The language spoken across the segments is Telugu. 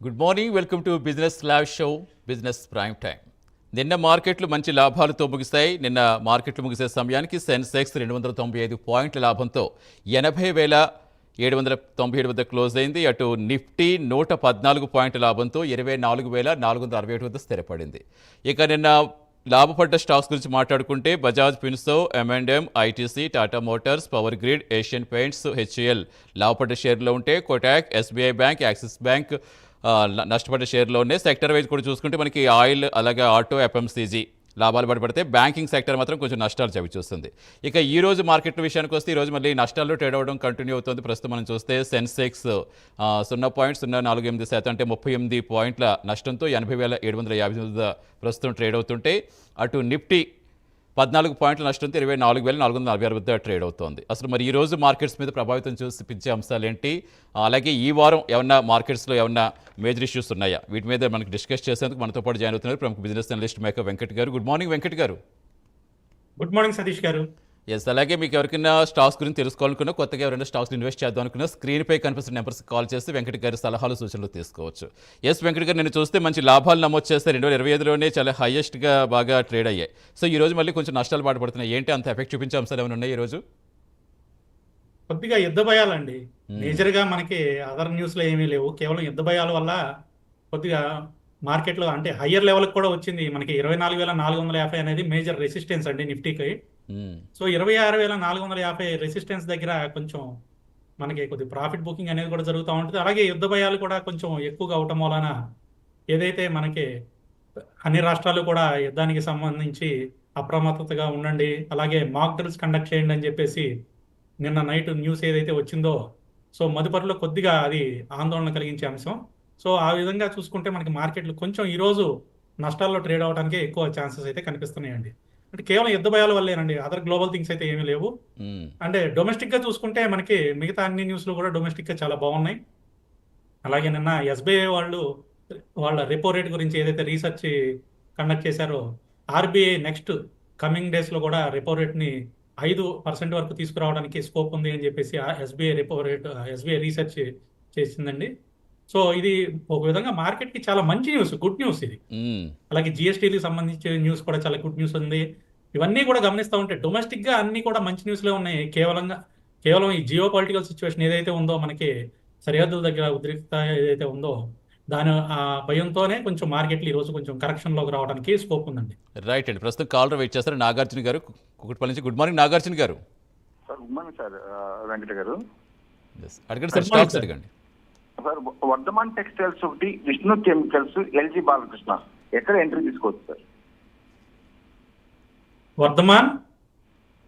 Good morning welcome to business లావ్ షో బిజినెస్ ప్రైమ్ టైం నిన్న మార్కెట్లు మంచి లాభాలతో ముగిశాయి నిన్న మార్కెట్లు ముగిసే సమయానికి సెన్సెక్స్ రెండు వందల తొంభై ఐదు పాయింట్ల లాభంతో ఎనభై వేల ఏడు వందల తొంభై ఏడు వద్ద క్లోజ్ అయింది. అటు నిఫ్టీ నూట పద్నాలుగు పాయింట్ల లాభంతో ఇరవై నాలుగు వేల నాలుగు వందల అరవై ఏడు వద్ద స్థిరపడింది. ఇక నిన్న లాభపడ్డ స్టాక్స్ గురించి మాట్లాడుకుంటే Bajaj పిన్సో M and M ITC Tata motors power grid Asian paints HAL లాభపడ్డ షేర్లో ఉంటే Kotak SBI bank Axis bank నష్టపడే షేర్లో ఉన్నాయి సెక్టర్ వైజ్ కూడా చూసుకుంటే మనకి ఆయిల్ అలాగే ఆటో ఎఫ్ఎంసీజీ లాభాలు పడిపడితే బ్యాంకింగ్ సెక్టర్ మాత్రం కొంచెం నష్టాలు చవి చూస్తుంది ఇక ఈ రోజు మార్కెట్ విషయానికి వస్తే ఈ రోజు మళ్ళీ నష్టాలు ట్రేడ్ అవ్వడం కంటిన్యూ అవుతుంది. ప్రస్తుతం మనం చూస్తే సెన్సెక్స్ సున్నా పాయింట్ సున్నా నాలుగు ఎనిమిది శాతం అంటే ముప్పై ఎనిమిది పాయింట్ల నష్టంతో ఎనభై వేల ఏడు వందల యాభై ప్రస్తుతం ట్రేడ్ అవుతుంటే అటు నిఫ్టీ పద్నాలుగు పాయింట్ల నష్టంతో ఇరవై నాలుగు వేల నాలుగు వందల నలభై ఆరు వద్ద ట్రేడ్ అవుతోంది. అసలు మరి ఈ రోజు మార్కెట్స్ మీద ప్రభావితం చూపించే అంశాలు ఏంటి అలాగే ఈ వారం ఏమన్నా మార్కెట్స్లో ఏమన్నా మేజర్ ఇష్యూస్ ఉన్నాయా? వీటి మీద మనకి డిస్కస్ చేసేందుకు మనతో పాటు జాయిన్ అవుతున్నారు ప్రముఖ బిజినెస్ అనలిస్ట్ మేక వెంకట్ గారు. గుడ్ మార్నింగ్ వెంకట్ గారు. గుడ్ మార్నింగ్ సతీష్ గారు. ఎస్ అలాగే మీకు ఎవరికైనా స్టాక్స్ గురించి తెలుసుకోవాలనుకున్నా కొత్తగా ఎవరైనా స్టాక్స్ ఇన్వెస్ట్ చేద్దాం అనుకున్నా స్క్రీన్ పై కనిపిస్తున్న నెంబర్స్ కాల్ చేస్తే వెంకట గారి సలహాలు సూచనలు తీసుకోవచ్చు. ఎస్ వెంకట గారు నేను చూస్తే మంచి లాభాలు నమోదు చేస్తే రెండు వేల ఇరవై ఐదులోనే చాలా హైయెస్ట్గా బాగా ట్రేడ్ అయ్యాయి. సో ఈ రోజు మళ్ళీ కొంచెం నష్టాలు బాధపడుతున్నాయి. ఏంటి అంత ఎఫెక్ట్ చూపించే అంశాలు ఏమైనా ఉన్నాయి ఈ రోజు? కొద్దిగా యుద్ధ భయాలండి. మేజర్గా మనకి అదర్ న్యూస్లో ఏమీ లేవు. కేవలం యుద్ధ భయాల వల్ల కొద్దిగా మార్కెట్లో అంటే హయ్యర్ లెవెల్ కూడా వచ్చింది. మనకి ఇరవై నాలుగు వేల నాలుగు వందల యాభై అనేది మేజర్ రెసిస్టెన్స్ అండి నిఫ్టీకి. Hmm. సో ఇరవై ఆరు వేల నాలుగు వందల యాభై రెసిస్టెన్స్ దగ్గర కొంచెం మనకి కొద్ది ప్రాఫిట్ బుకింగ్ అనేది కూడా జరుగుతూ ఉంటుంది. అలాగే యుద్ధ భయాలు కూడా కొంచెం ఎక్కువగా అవటం వలన ఏదైతే మనకి అన్ని రాష్ట్రాలు కూడా యుద్ధానికి సంబంధించి అప్రమత్తతగా ఉండండి అలాగే మాక్ డ్రిల్స్ కండక్ట్ చేయండి అని చెప్పేసి నిన్న నైట్ న్యూస్ ఏదైతే వచ్చిందో సో మదుపరిలో కొద్దిగా అది ఆందోళన కలిగించే అంశం. సో ఆ విధంగా చూసుకుంటే మనకి మార్కెట్లు కొంచెం ఈరోజు నష్టాల్లో ట్రేడ్ అవడానికి ఎక్కువ ఛాన్సెస్ అయితే కనిపిస్తున్నాయండి. అంటే కేవలం యుద్ధ భయాల వల్లేనండి. అదర్ గ్లోబల్ థింగ్స్ అయితే ఏమీ లేవు. అంటే డొమెస్టిక్గా చూసుకుంటే మనకి మిగతా అన్ని న్యూస్లు కూడా డొమెస్టిక్గా చాలా బాగున్నాయి. అలాగే నిన్న ఎస్బీఐ వాళ్ళు వాళ్ళ రెపో రేట్ గురించి ఏదైతే రీసెర్చ్ కండక్ట్ చేశారో ఆర్బీఐ నెక్స్ట్ కమింగ్ డేస్లో కూడా రెపో రేట్ని ఐదు పర్సెంట్ వరకు తీసుకురావడానికి స్కోప్ ఉంది అని చెప్పేసి SBI repo rate SBI research చేసిందండి. సో ఇది ఒక విధంగా మార్కెట్కి చాలా మంచి న్యూస్ గుడ్ న్యూస్ ఇది. అలాగే జిఎస్టీకి సంబంధించిన న్యూస్ కూడా చాలా గుడ్ న్యూస్ ఉంది. ఇవన్నీ కూడా గమనిస్తూ ఉంటే డొమెస్టిక్గా అన్ని కూడా మంచి న్యూస్లే ఉన్నాయి. కేవలంగా కేవలం ఈ జియో పొలిటికల్ సిచ్యువేషన్ ఏదైతే ఉందో మనకి సరిహద్దుల దగ్గర ఉద్రిక్త ఏదైతే ఉందో దాని ఆ భయంతోనే కొంచెం మార్కెట్లు ఈ రోజు కొంచెం కరెక్షన్లోకి రావడానికి స్కోప్ ఉందండి. రైట్ అండి. ప్రస్తుతం కాలర్ వెయిట్ చేస్తారు. నాగార్జున గారు కుకుట్పల్లి నుంచి గుడ్ మార్నింగ్ నాగార్జున గారు. Sir good morning sir Venkata గారు. Yes. అడగండి సార్ స్టాక్స్. అడగండి. సార్ వర్ధమాన్ టెక్స్టైల్స్ ఒకటి విష్ణు కెమికల్స్ ఎల్జీ బాలకృష్ణ. ఎక్కడ ఎంట్రీ తీసుకోవచ్చు sir? Vardhman?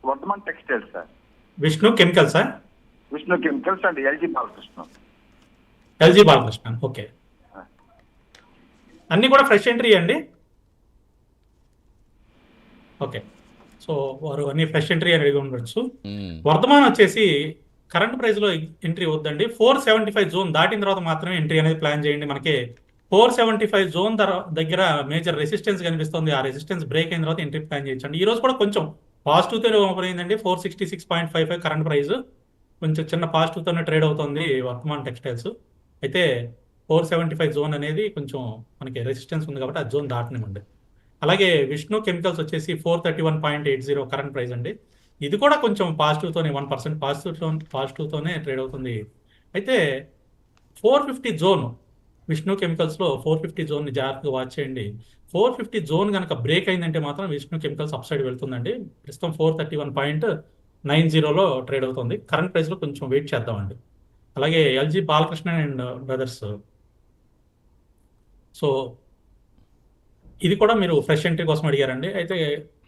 Vardhman textiles sir. Vishnu chemical sir Vishnu chemicals and LG Balakrishna. LG Balakrishna okay. అన్ని కూడా ఫ్రెష్ ఎంట్రీ అండి? ఓకే. సో వారు అన్ని ఫ్రెష్ ఎంట్రీ అని అడిగి ఉండొచ్చు. వర్ధమాన్ వచ్చేసి కరెంట్ ప్రైస్లో ఎంట్రీ వద్దండి. ఫోర్ సెవెంటీ ఫైవ్ జోన్ దాటిన తర్వాత మాత్రమే ఎంట్రీ అనేది ప్లాన్ చేయండి. మనకి ఫోర్ సెవెంటీ ఫైవ్ జోన్ దగ్గర మేజర్ రెసిస్టెన్స్ కనిపిస్తుంది. ఆ రెసిస్టెన్స్ బ్రేక్ అయిన తర్వాత ఎంట్రీ ప్లాన్ చేయొచ్చండి ఈ రోజు కూడా కొంచెం పాజిటివ్తో ఓపెన్ అయిందండి. Four sixty six point five five current price కొంచెం చిన్న పాజిటివ్తోనే ట్రేడ్ అవుతుంది వర్తమాన్ టెక్స్టైల్స్. అయితే ఫోర్ సెవెంటీ ఫైవ్ జోన్ అనేది కొంచెం మనకి రెసిస్టెన్స్ ఉంది కాబట్టి ఆ జోన్ దాటనివ్వండి. అలాగే విష్ణు కెమికల్స్ వచ్చేసి four thirty one point eight zero current price అండి. ఇది కూడా కొంచెం పాజిటివ్తోనే వన్ పర్సెంట్ పాజిటివ్తో పాజిటివ్తోనే ట్రేడ్ అవుతుంది. అయితే ఫోర్ ఫిఫ్టీ జోన్ విష్ణు కెమికల్స్లో ఫోర్ ఫిఫ్టీ జోన్ని జాగ్రత్తగా వాచ్ చేయండి. ఫోర్ ఫిఫ్టీ జోన్ కనుక బ్రేక్ అయిందంటే మాత్రం విష్ణు కెమికల్స్ అప్ సైడ్ వెళ్తుందండి. ప్రస్తుతం four thirty one point nine జీరోలో ట్రేడ్ అవుతుంది. కరెంట్ ప్రైస్లో కొంచెం వెయిట్ చేద్దామండి. అలాగే LG Balakrishna and brothers so ఇది కూడా మీరు ఫ్రెష్ ఎంట్రీ కోసం అడిగారండి. అయితే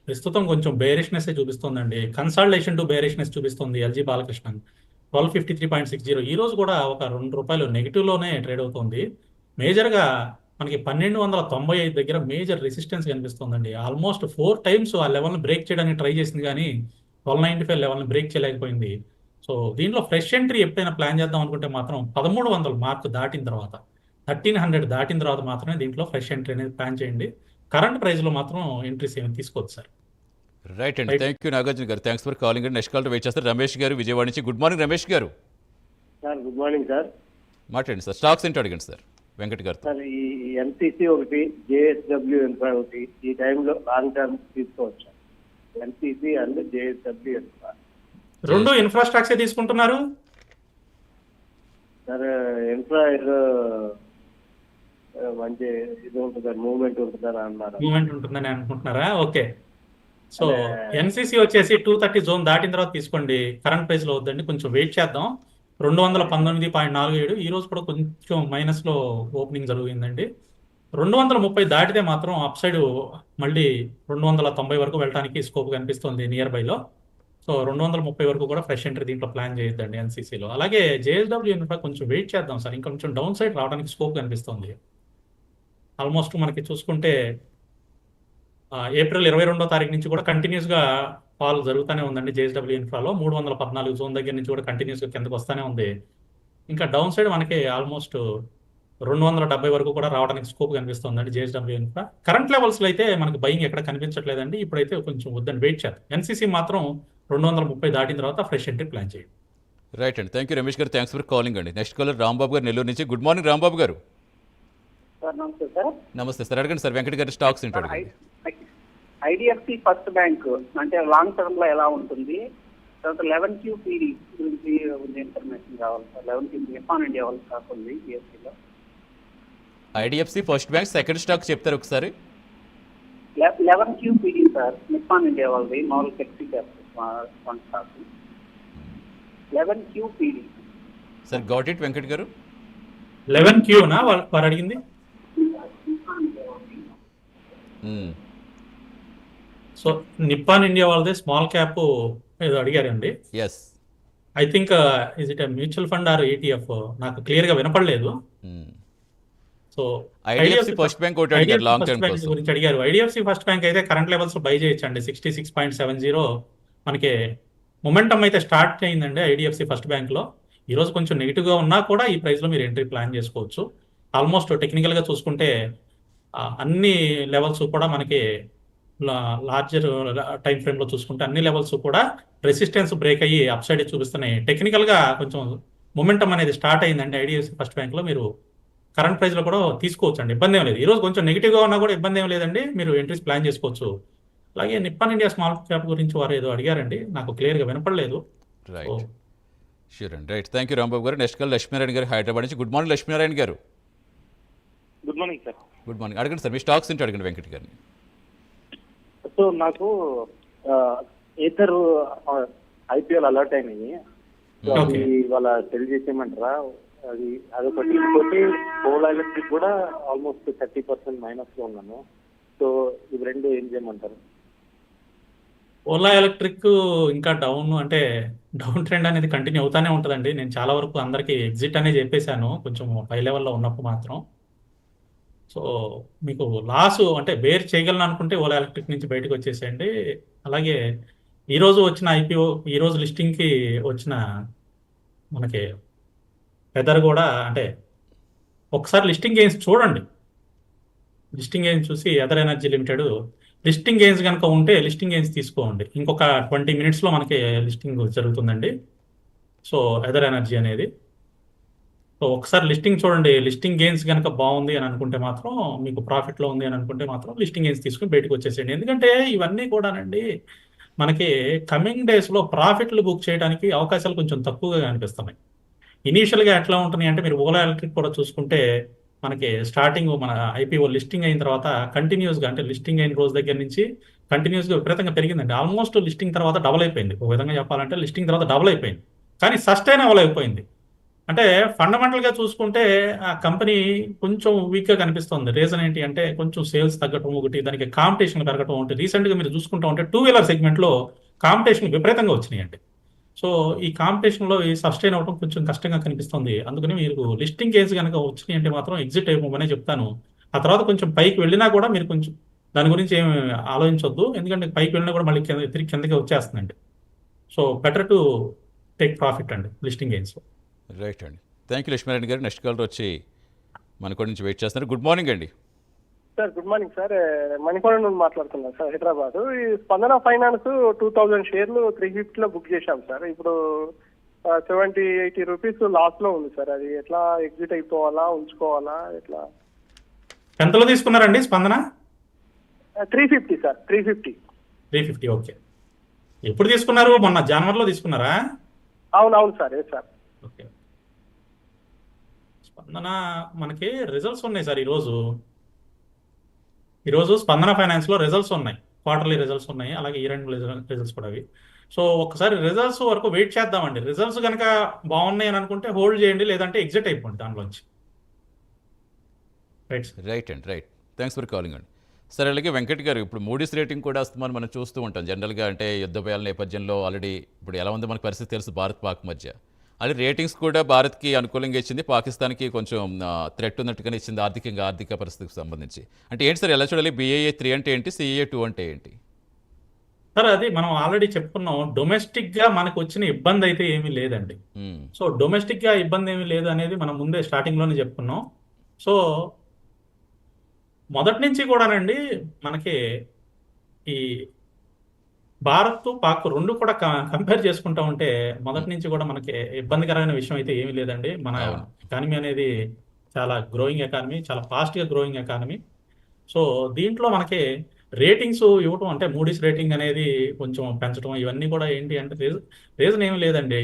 ప్రస్తుతం కొంచెం బేరిష్నెస్ చూపిస్తుందండి. కన్సల్టేషన్ టు బేరిష్నెస్ చూపిస్తుంది LG Balakrishnan. Twelve fifty three point six zero ఈ రోజు కూడా ఒక రెండు రూపాయలు నెగిటివ్లోనే ట్రేడ్ అవుతుంది. మేజర్గా మనకి పన్నెండు వందల తొంభై ఐదు దగ్గర మేజర్ రెసిస్టెన్స్ కనిపిస్తుందండి. ఆల్మోస్ట్ ఫోర్ టైమ్స్ ఆ లెవెల్ని బ్రేక్ చేయడానికి ట్రై చేసింది కానీ ట్వెల్వ్ నైన్టీ ఫైవ్ లెవెల్ని బ్రేక్ చేయలేకపోయింది. సో దీంట్లో ఫ్రెష్ ఎంట్రీ ఎప్పుడైనా ప్లాన్ చేద్దాం అనుకుంటే మాత్రం పదమూడు వందల మార్క్ దాటిన తర్వాత థర్టీన్ హండ్రెడ్ దాటిన తర్వాత మాత్రమే దీంట్లో ఫ్రెష్ ఎంట్రీ అనేది ప్లాన్ చేయండి. కరెంట్ ప్రైస్లో మాత్రం ఎంట్రీస్ ఏమి తీసుకోవచ్చు సార్. రైట్ అండి. Thank you Nagarjuna garu. Thanks for calling అండి నెక్స్ట్ కాల్ వెయిట్ చేస్తారు. రమేష్ గారు విజయవాడ నుంచి. Good morning Ramesh garu. Sir good morning sir. మాట్లాడండి సార్. స్టాక్స్ ఏంటో అడగండి సార్? వెంకట్ గారితో. సార్ ఈ ఎన్సీసీ ఒకటి జేఎస్డబ్ల్యూ ఇన్ఫ్రా ఒకటి ఈ టైంలో లాంగ్ టర్మ్ తీసుకోవచ్చు? ఎన్సీసీ అండ్ జేఎస్డబ్ల్యూ ఇన్ఫ్రా రెండు ఇన్ఫ్రాస్ట్రక్చర్ తీసుకుంటున్నారు? సార్ ఇన్ఫ్రా ఏదో మంచి ఇది ఉంటుంది మూవ్మెంట్ ఉంటుందని అన్నారు. మూమెంట్ ఉంటుందని అనుకుంటున్నారా? ఓకే. సో ఎన్సీసీ వచ్చేసి టూ థర్టీ జోన్ దాటిన తర్వాత తీసుకోండి. కరెంట్ ప్రైస్లో వద్దండి కొంచెం వెయిట్ చేద్దాం. రెండు వందల పంతొమ్మిది పాయింట్ నాలుగు ఏడు ఈ రోజు కూడా కొంచెం మైనస్లో ఓపెనింగ్ జరిగిందండి. రెండు వందల ముప్పై దాటితే మాత్రం అప్ సైడ్ మళ్ళీ రెండు వందల తొంభై వరకు వెళ్ళడానికి స్కోప్ కనిపిస్తుంది నియర్ బైలో సో రెండు వందల ముప్పై వరకు కూడా ఫ్రెష్ ఎంట్రీ దీంట్లో ప్లాన్ చేయొద్దండి ఎన్సీసీలో అలాగే జేఎస్డబ్ల్యూ ఇన్ఫ్రా కొంచెం వెయిట్ చేద్దాం సార్. ఇంకా కొంచెం డౌన్ సైడ్ రావడానికి స్కోప్ కనిపిస్తుంది. ఆల్మోస్ట్ మనకి చూసుకుంటే ఏప్రిల్ ఇరవై రెండో తారీఖు నుంచి కూడా కంటిన్యూస్గా ఫాల్ జరుగుతూనే ఉందండి జేఎస్డబ్ల్యూ ఇన్ఫ్రాలో. మూడు వందల పద్నాలుగు జోన్ దగ్గర నుంచి కూడా కంటిన్యూస్గా కిందకు వస్తూనే ఉంది. ఇంకా డౌన్ సైడ్ మనకి ఆల్మోస్ట్ రెండు వందల డెబ్బై వరకు కూడా రావడానికి స్కోప్ కనిపిస్తుందండి జేఎస్డబ్ల్యూ ఇన్ఫ్రా. కరెంట్ లెవెల్స్లో అయితే మనకి బయింగ్ ఎక్కడ కనిపించట్లేదండి. ఇప్పుడైతే కొంచెం వద్దని వెయిట్ చేద్దాం. ఎన్సీసీ మాత్రం రెండు వందల ముప్పై దాటిన తర్వాత ఫ్రెష్ ఎంట్రీ ప్లాన్ చేయండి. రైట్ అండి. Thank you Ramesh garu. Thanks for calling అండి. నెక్స్ట్ కాలర్ రాంబాబు గారు నెల్లూరు నుంచి. గుడ్ మార్నింగ్ రాంబాబు గారు. సార్ నమస్తే సార్ నమస్తే సార్ అడగండి సార్ వెంకట్ గారి స్టాక్స్ ఏంటో ఐడిఎఫ్సి ఫస్ట్ బ్యాంక్ అంటే లాంగ్ టర్మ్లో ఎలా ఉంటుంది తర్వాత లెవెన్ క్యూ పీడీ గురించి కొంచెం ఇన్ఫర్మేషన్ కావాలి sir eleven Q Nippon India వాళ్ళు కాకుండా బిఎస్సీలో IDFC first bank second stock చెప్తారు ఒకసారి eleven Q PD sir Nippon India వాళ్ళది మామూలు flexi fund stock eleven Q PD sir got it Venkat garu eleven క్యూనా వారు అడిగింది. సో నిప్పాన్ ఇండియా వాళ్ళది స్మాల్ క్యాప్ ఏదో అడిగారండి. Yes I think is it mutual fund or ETF నాకు క్లియర్గా వినపడలేదు. So IDFC first bank long term గురించి అడిగారు. ఐడిఎఫ్సి ఫస్ట్ బ్యాంక్ అయితే కరెంట్ లెవెల్స్ బై చేయొచ్చండి. Sixty six point seven zero మనకి మొమెంటం అయితే స్టార్ట్ అయిందండి ఐడిఎఫ్సి ఫస్ట్ బ్యాంక్లో. ఈ రోజు కొంచెం నెగిటివ్గా ఉన్నా కూడా ఈ ప్రైస్లో మీరు ఎంట్రీ ప్లాన్ చేసుకోవచ్చు. ఆల్మోస్ట్ టెక్నికల్గా చూసుకుంటే అన్ని లెవెల్స్ కూడా మనకి లార్జర్ టైం ఫ్రేమ్లో చూసుకుంటే అన్ని లెవెల్స్ కూడా రెసిస్టెన్స్ బ్రేక్ అయ్యి అప్ సైడ్ చూపిస్తున్నాయి. టెక్నికల్గా కొంచెం మొమెంటం అనేది స్టార్ట్ అయిందండి ఐడిఎఫ్సి ఫస్ట్ బ్యాంక్లో. మీరు కరెంట్ ప్రైస్లో కూడా తీసుకోవచ్చు అండి ఇబ్బంది ఏం లేదు. ఈ రోజు కొంచెం నెగిటివ్గా ఉన్నా కూడా ఇబ్బంది ఏం లేదండి. మీరు ఎంట్రీస్ ప్లాన్ చేసుకోవచ్చు. అలాగే నిప్పాన్ ఇండియా స్మాల్ క్యాప్ గురించి వారు ఏదో అడిగారండి. నాకు క్లియర్గా వినపడలేదు. రైట్ షూర్ అండి right thank you Rambabu garu. Next call Lakshminarayana గారు హైదరాబాద్ నుంచి. Good morning Lakshminarayana garu. Good morning sir good morning. అడగండి సార్ మీ స్టాక్స్ ఏంటో అడగండి వెంకట్ గారిని. సో నాకు ఇద్దరు ఐపీఎల్ అలర్ట్ అయినాయి. అది సెల్ చేసేయమంటారా అది అదొకటి. ఇంకోటి కోల్ ఎలక్ట్రిక్ కూడా ఆల్మోస్ట్ థర్టీ పర్సెంట్ మైనస్లో ఉన్నాను. సో ఇవి రెండు ఏం చేయమంటారు? ఓలా ఎలక్ట్రిక్ ఇంకా డౌన్ అంటే డౌన్ ట్రెండ్ అనేది కంటిన్యూ అవుతానే ఉంటుందండి. నేను చాలా వరకు అందరికీ ఎగ్జిట్ అనే చెప్పేశాను. కొంచెం పై లెవెల్లో ఉన్నప్పుడు మాత్రం. సో మీకు లాస్ అంటే బేర్ చేయగలను అనుకుంటే ఓలా ఎలక్ట్రిక్ నుంచి బయటకు వచ్చేసేయండి. అలాగే ఈరోజు వచ్చిన ఐపీఓ ఈరోజు లిస్టింగ్కి వచ్చిన మనకి వెదర్ కూడా అంటే ఒకసారి లిస్టింగ్ గెయిన్స్ చూడండి. లిస్టింగ్ గెయిన్స్ చూసి Ather energy limited listing gains కనుక ఉంటే లిస్టింగ్ గెయిన్స్ తీసుకోండి. ఇంకొక ట్వంటీ మినిట్స్లో మనకి లిస్టింగ్ జరుగుతుందండి. సో ఎదర్ ఎనర్జీ అనేది సో ఒకసారి లిస్టింగ్ చూడండి. లిస్టింగ్ గెయిన్స్ కనుక బాగుంది అని అనుకుంటే మాత్రం మీకు ప్రాఫిట్లో ఉంది అని అనుకుంటే మాత్రం లిస్టింగ్ గెయిన్స్ తీసుకుని బయటకు వచ్చేసేయండి. ఎందుకంటే ఇవన్నీ కూడానండి మనకి కమింగ్ డేస్లో ప్రాఫిట్లు బుక్ చేయడానికి అవకాశాలు కొంచెం తక్కువగా కనిపిస్తున్నాయి. ఇనీషియల్గా ఎట్లా ఉంటున్నాయి అంటే మీరు ఓలా ఎలక్ట్రిక్ కూడా చూసుకుంటే మనకి స్టార్టింగ్ మన ఐపీఓ లిస్టింగ్ అయిన తర్వాత కంటిన్యూస్గా అంటే లిస్టింగ్ అయిన రోజు దగ్గర నుంచి కంటిన్యూస్గా విపరీతంగా పెరిగిందండి. ఆల్మోస్ట్ లిస్టింగ్ తర్వాత డబుల్ అయిపోయింది. ఒక విధంగా చెప్పాలంటే లిస్టింగ్ తర్వాత డబుల్ అయిపోయింది. కానీ సస్టైన్ అవ్వలేకపోయింది. అంటే ఫండమెంటల్గా చూసుకుంటే ఆ కంపెనీ కొంచెం వీక్గా కనిపిస్తుంది. రీజన్ ఏంటి అంటే కొంచెం సేల్స్ తగ్గటం ఒకటి దానికి కాంపిటీషన్ పెరగటం ఒకటి. రీసెంట్గా మీరు చూసుకుంటా ఉంటే టూ వీలర్ సెగ్మెంట్లో కాంపిటీషన్ విపరీతంగా వచ్చినాయండి. సో ఈ కాంపిటీషన్లో ఈ సస్టైన్ అవ్వడం కొంచెం కష్టంగా కనిపిస్తుంది. అందుకని మీరు లిస్టింగ్ కేసు కనుక వచ్చినాయి అంటే మాత్రం ఎగ్జిట్ అయిపోమనే చెప్తాను. ఆ తర్వాత కొంచెం పైకి వెళ్ళినా కూడా మీరు కొంచెం దాని గురించి ఏమి ఆలోచించొద్దు. ఎందుకంటే పైకి వెళ్ళినా కూడా మళ్ళీ కింద తిరిగి కిందకి వచ్చేస్తుందండి. So better to take profit అండి లిస్టింగ్ గెయిన్స్ రైట్ అండి. Thank you Lakshminarayana garu. Next caller వచ్చి మన కూడా నుంచి వెయిట్ చేస్తున్నారు. గుడ్ మార్నింగ్ అండి. Sir good morning sir Manikonda నుండి మాట్లాడుతున్నాను సార్ హైదరాబాద్. ఈ స్పందన ఫైనాన్స్ టూ థౌజండ్ షేర్లు త్రీ ఫిఫ్టీలో బుక్ చేశాం సార్ ఇప్పుడు సెవెంటీ ఎయిటీ రూపీస్ లాస్లో ఉంది సార్ అది ఎట్లా ఎగ్జిట్ అయిపోవాలా ఉంచుకోవాలా ఎట్లా? ఎంతలో తీసుకున్నారండి Spandana? Three fifty sir three fifty. Three fifty okay. ఎప్పుడు తీసుకున్నారు? మొన్న జనవరిలో తీసుకున్నారా? అవును అవును సార్ ఏ సార్ ఓకే. స్పందన మనకి రిజల్ట్స్ ఉన్నాయి సార్ ఈరోజు. ఈరోజు స్పందన ఫైనాన్స్లో రిజల్ట్స్ ఉన్నాయి. క్వార్టర్లీ రిజల్ట్స్ ఉన్నాయి. అలాగే ఈ రెండు రిజల్ట్స్ కూడా అవి. సో ఒకసారి రిజల్ట్స్ వరకు వెయిట్ చేద్దామండి. రిజల్ట్స్ కనుక బాగున్నాయి అని అనుకుంటే హోల్డ్ చేయండి. లేదంటే ఎగ్జిట్ అయిపోండి దానిలోంచి రైట్ సార్ రైట్ అండి రైట్ థ్యాంక్స్ ఫర్ కాలింగ్ అండి సరే అలాగే వెంకట్ గారు ఇప్పుడు మూడీస్ రేటింగ్ కూడా వస్తుందని మనం చూస్తూ ఉంటాం. జనరల్గా అంటే యుద్ధ భయాల నేపథ్యంలో ఆల్రెడీ ఇప్పుడు ఎలా ఉందో? మనకు పరిస్థితి తెలుసు. భారత్ పాక్ మధ్య. అలాగే రేటింగ్స్ కూడా భారత్కి అనుకూలంగా ఇచ్చింది. పాకిస్తాన్కి కొంచెం థ్రెట్ ఉన్నట్టుగానే ఇచ్చింది ఆర్థికంగా ఆర్థిక పరిస్థితికి సంబంధించి. అంటే ఏంటి సార్ ఎలా చూడాలి? బీఏఏ త్రీ అంటే ఏంటి? సిఏఏ టూ అంటే ఏంటి? సార్ అది మనం ఆల్రెడీ చెప్పుకున్నాం. డొమెస్టిక్గా మనకు వచ్చిన ఇబ్బంది అయితే ఏమీ లేదండి. మ్మ్. సో డొమెస్టిక్గా ఇబ్బంది ఏమీ లేదు అనేది మనం ముందే స్టార్టింగ్లోనే చెప్పుకున్నాం. సో మొదటి నుంచి కూడానండి మనకి ఈ భారత్ పాక్ రెండు కూడా కంపేర్ చేసుకుంటా ఉంటే మొదటి నుంచి కూడా మనకి ఇబ్బందికరమైన విషయం అయితే ఏమీ లేదండి. మన. ఎకానమీ అనేది చాలా గ్రోయింగ్ ఎకానమీ చాలా ఫాస్ట్గా గ్రోయింగ్ ఎకానమీ సో దీంట్లో మనకి రేటింగ్స్ ఇవ్వటం అంటే మూడీస్ రేటింగ్ అనేది కొంచెం పెంచడం ఇవన్నీ కూడా ఏంటి అంటే రీజన్ రీజన్ ఏమీ లేదండి.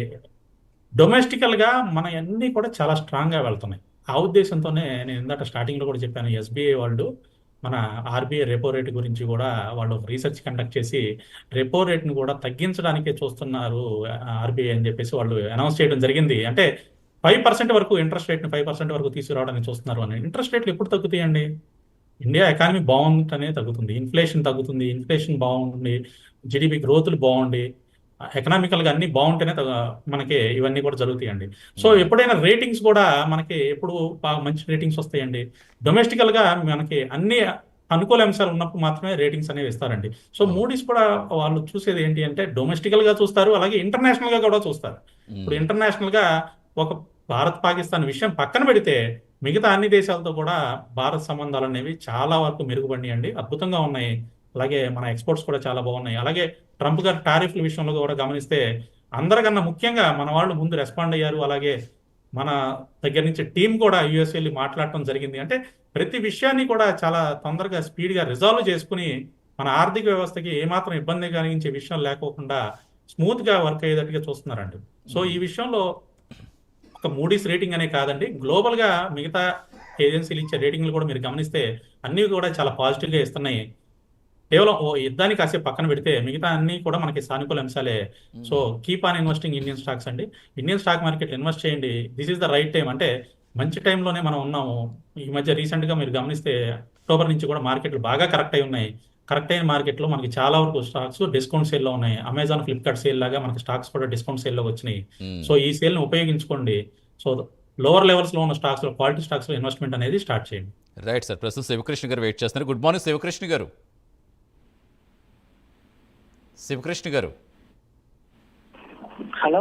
డొమెస్టికల్గా మన అన్ని కూడా చాలా స్ట్రాంగ్గా వెళ్తున్నాయి. ఆ ఉద్దేశంతోనే నేను ఇందాక స్టార్టింగ్లో కూడా చెప్పాను ఎస్బీఐ వాళ్ళు మన ఆర్బీఐ రెపో రేట్ గురించి కూడా వాళ్ళు ఒక రీసెర్చ్ కండక్ట్ చేసి రెపో రేట్ని కూడా తగ్గించడానికే చూస్తున్నారు ఆర్బీఐ అని చెప్పేసి వాళ్ళు అనౌన్స్ చేయడం జరిగింది. అంటే ఫైవ్ పర్సెంట్ వరకు ఇంట్రెస్ట్ రేట్ని ఫైవ్ పర్సెంట్ వరకు తీసుకురావడానికి చూస్తున్నారు అని. ఇంట్రెస్ట్ రేట్లు ఎప్పుడు తగ్గుతాయండి? ఇండియా ఎకానమీ బాగుంటేనే తగ్గుతుంది. ఇన్ఫ్లేషన్ తగ్గుతుంది. ఇన్ఫ్లేషన్ బాగుంటుంది జీడిపి గ్రోత్లు బాగుండి. ఎకనామికల్గా అన్ని బాగుంటేనే మనకి ఇవన్నీ కూడా జరుగుతాయండి. సో ఎప్పుడైనా రేటింగ్స్ కూడా మనకి ఎప్పుడు బాగా మంచి రేటింగ్స్ వస్తాయండి. డొమెస్టికల్గా మనకి అన్ని అనుకూల అంశాలు ఉన్నప్పుడు మాత్రమే రేటింగ్స్ అనేవి ఇస్తారండి. సో మూడీస్ కూడా వాళ్ళు చూసేది ఏంటి అంటే డొమెస్టికల్గా చూస్తారు అలాగే ఇంటర్నేషనల్గా కూడా చూస్తారు. ఇప్పుడు ఇంటర్నేషనల్గా ఒక భారత్ పాకిస్తాన్ విషయం పక్కన పెడితే మిగతా అన్ని దేశాలతో కూడా భారత్ సంబంధాలు అనేవి చాలా వరకు మెరుగుపడినాయండి. అద్భుతంగా ఉన్నాయి. అలాగే మన ఎక్స్పోర్ట్స్ కూడా చాలా బాగున్నాయి. అలాగే ట్రంప్ గారు టారిఫ్ల విషయంలో కూడా గమనిస్తే అందరికన్నా ముఖ్యంగా మన వాళ్ళు ముందు రెస్పాండ్ అయ్యారు. అలాగే మన దగ్గర నుంచి టీం కూడా యుఎస్ వెళ్ళి మాట్లాడటం జరిగింది. అంటే ప్రతి విషయాన్ని కూడా చాలా తొందరగా స్పీడ్గా రిజాల్వ్ చేసుకుని మన ఆర్థిక వ్యవస్థకి ఏమాత్రం ఇబ్బంది కలిగించే విషయం లేకోకుండా స్మూత్గా వర్క్ అయ్యేటట్టుగా చూస్తున్నారండి. సో ఈ విషయంలో ఒక మూడీస్ రేటింగ్ అనే కాదండి. గ్లోబల్గా మిగతా ఏజెన్సీలు ఇచ్చే రేటింగ్లు కూడా మీరు గమనిస్తే అన్నీ కూడా చాలా పాజిటివ్గా ఇస్తున్నాయి. కేవలం ఓ యుద్ధాన్ని కాసేపు పక్కన పెడితే మిగతా అన్ని కూడా మనకి సానుకూల అంశాలే. So keep on investing Indian stocks అండి. ఇండియన్ స్టాక్ మార్కెట్ ఇన్వెస్ట్ చేయండి. This is the right time అంటే మంచి టైంలోనే మనం ఉన్నాము. ఈ మధ్య రీసెంట్గా మీరు గమనిస్తే అక్టోబర్ నుంచి కూడా మార్కెట్లు బాగా కరెక్ట్ అయి ఉన్నాయి. కరెక్ట్ అయిన మార్కెట్లో మనకి చాలా వరకు స్టాక్స్ డిస్కౌంట్ సేల్లో ఉన్నాయి. అమెజాన్ ఫ్లిప్కార్ట్ సేల్ లాగా మనకి స్టాక్స్ కూడా డిస్కౌంట్ సేల్లో వచ్చినాయి. సో ఈ సేల్ని ఉపయోగించుకోండి. సో లోవర్ లెవెల్స్లో ఉన్న స్టాక్స్లో క్వాలిటీ స్టాక్స్లో ఇన్వెస్ట్మెంట్ అనేది స్టార్ట్ చేయండి. Right sir. ప్రస్తుతం శివకృష్ణ గారు వెయిట్ చేస్తున్నారు. గుడ్ మార్నింగ్ శివకృష్ణ గారు. శివకృష్ణ గారు. హలో.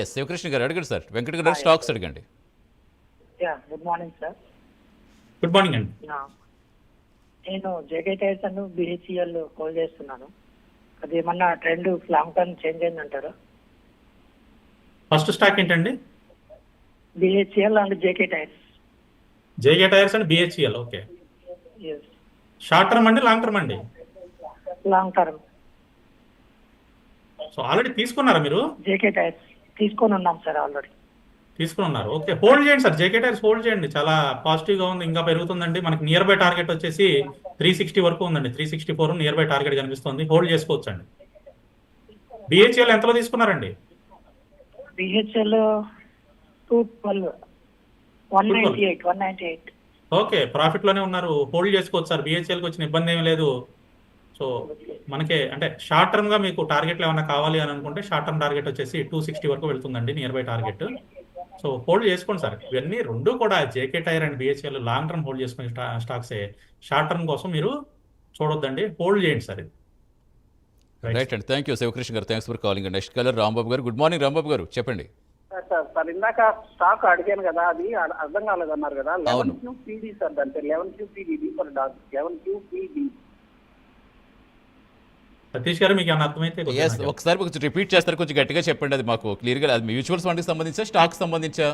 ఎస్ శివకృష్ణ గారు అడగండి సార్. వెంకట గారు స్టాక్స్ అడగండి. Yeah good morning sir good morning అండి. నేను JK tyres and BHEL call చేస్తున్నాను. అది ఏమన్నా ట్రెండ్ లాంగ్ టర్మ్ చేంజ్ అయిందంటారా? ఫస్ట్ స్టాక్ ఏంటండి? BHEL and JK tyres. JK tyres and BHEL okay. Yes short term అండి లాంగ్ టర్మ్ అండి? లాంగ్ టర్మ్ సో ఆల్రెడీ తీసుకున్నారా మీరు? జేకే టైర్స్ తీసుకొని ఉన్నాం సార్ ఆల్రెడీ తీసుకుని ఉన్నారు. ఓకే హోల్డ్ చేయండి సార్. జేకే టైర్స్ హోల్డ్ చేయండి. చాలా పాజిటివ్గా ఉంది. ఇంకా పెరుగుతుందండి. మనకి నియర్ బై టార్గెట్ వచ్చేసి త్రీ సిక్స్టీ వరకు ఉందండి. Three sixty four nearby target కనిపిస్తుంది హోల్డ్ చేసుకోవచ్చు అండి బిహెచ్ఎల్ ఎంతలో తీసుకున్నారండి? BHEL two twelve one ninety eight one ninety eight okay ప్రాఫిట్లోనే ఉన్నారు. హోల్డ్ చేసుకోవచ్చు సార్. బిహెచ్ఎల్కి వచ్చిన ఇబ్బంది ఏమీ లేదు. సో మనకి అంటే షార్ట్ టర్మ్గా మీకు టార్గెట్లు ఏమైనా కావాలి అని అనుకుంటే షార్ట్ టర్మ్ టార్గెట్ వచ్చేసి టూ సిక్స్టీ వరకు వెళ్తుందండి near by target so hold చేసుకోండి సార్. ఇవన్నీ రెండు కూడా JK tyre and BHEL long term hold చేసుకునే స్టా స్టాక్సే. షార్ట్ టర్మ్ కోసం మీరు చూడొద్దండి హోల్డ్ చేయండి సార్ ఇది. రైట్ అండి. Thank you Sivakrishna garu. Thanks for calling next caller Rambabu garu. Good morning Rambabu గారు. చెప్పండి. సార్ ఇందాక స్టాక్ అడిగాను కదా అది అర్- అర్థం కాలేదన్నారు కదా. Eleven. Q PD sir eleven Q PD for dog eleven Q PD Satish garu మీకు ఏమైనా అర్థమైతే ఒకసారి కొంచెం రిపీట్ చేస్తారు కొంచెం గట్టిగా చెప్పండి అది మాకు క్లియర్గా అది మ్యూచువల్స్ ఫండ్కి సంబంధించా స్టాక్ సంబంధించా?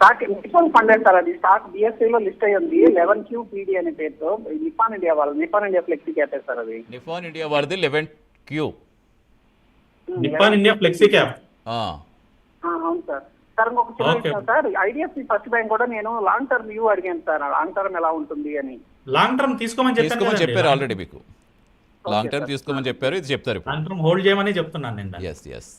స్టాక్ నిపాన్ ఫండ్ సార్ అది? స్టాక్ బిఎస్సీ లో లిస్ట్ అయ్యి ఉంది లెవెన్ క్యూ పీడీ అనే పేరుతో నిపాన్ ఇండియా వాళ్ళు Nippon India flexi cap sir అది? నిఫాన్ ఇండియా వారిది eleven Q Nippon India flexi cap ఆ, అవును సార్. సార్ ఇంకొక చిన్న సార్ ఐడిఎఫ్సి ఫస్ట్ బ్యాంక్ కూడా నేను లాంగ్ టర్మ్ వ్యూ అడిగాను సార్ లాంగ్ టర్మ్ ఎలా ఉంటుంది అని. లాంగ్ టర్మ్ తీసుకోమని చెప్పారు. ఆల్రెడీ మీకు. లాంగ్ టర్మ్ తీసుకోమని చెప్పారు ఇది చెప్తారు లాంగ్ టర్మ్ హోల్డ్ చేయమని చెప్తున్నాను నేను ఎస్ ఎస్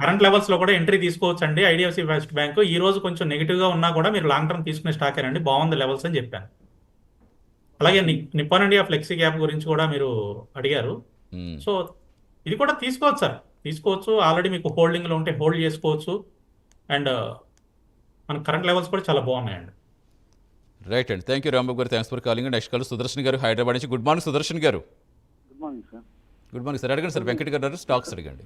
కరెంట్ లెవెల్స్లో కూడా ఎంట్రీ తీసుకోవచ్చు అండి ఐడిఎఫ్సి ఫస్ట్ బ్యాంక్ ఈ రోజు కొంచెం నెగిటివ్గా ఉన్నా కూడా మీరు లాంగ్ టర్మ్ తీసుకునే స్టాక్ అండి బాగుంది లెవెల్స్ అని చెప్పాను. అలాగే నిప్పాన్ ఇండియా ఫ్లెక్సీ క్యాప్ గురించి కూడా మీరు అడిగారు. సో ఇది కూడా తీసుకోవచ్చు సార్ తీసుకోవచ్చు. ఆల్రెడీ మీకు హోల్డింగ్లో ఉంటే హోల్డ్ చేసుకోవచ్చు. అండ్ మన కరెంట్ లెవెల్స్ కూడా చాలా బాగున్నాయండి. రైట్ అండి. Thank you Rambabu garu. Thanks for calling next call Sudarshan garu Hyderabad నుంచి. Good morning Sudarshan garu. Morning sir. Good morning sir. అడగండి సార్. వెంకట్ గారు స్టాక్స్ అడగండి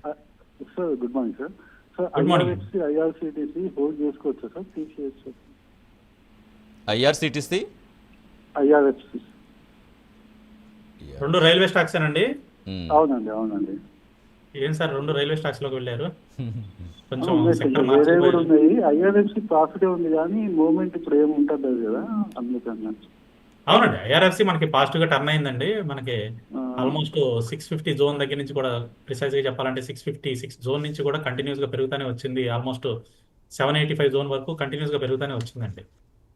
sir good morning sir. Sir. IRFC IRCTC hold చేసుకోవచ్చా సార్? తీసేయచ్చు. ఐఆర్సిటీసీ? ఐఆర్ఎఫ్సి రెండు రైల్వే స్టాక్స్ అండి అవునండి అవునండి. ఏం సార్ రెండు రైల్వే స్టాక్స్లోకి వెళ్ళారు? కొంచెం వేరే కూడా ఉన్నాయి. ఐఆర్ఎఫ్సి ప్రాఫిట్ ఉంది కానీ మూమెంట్ ఇప్పుడు ఏమి ఉంటుంది కదా అందుకన్నా అవునండి. ఐఆర్ఎఫ్సి మనకి పాజిటివ్గా టర్న్ అయిందండి. మనకి ఆల్మోస్ట్ సిక్స్ ఫిఫ్టీ జోన్ దగ్గర నుంచి కూడా ప్రిసైజ్గా చెప్పాలంటే సిక్స్ ఫిఫ్టీ సిక్స్ జోన్ నుంచి కూడా కంటిన్యూస్గా పెరుగుతూనే వచ్చింది. Almost seven eighty five zone వరకు కంటిన్యూస్గా పెరుగుతూనే వచ్చిందండి.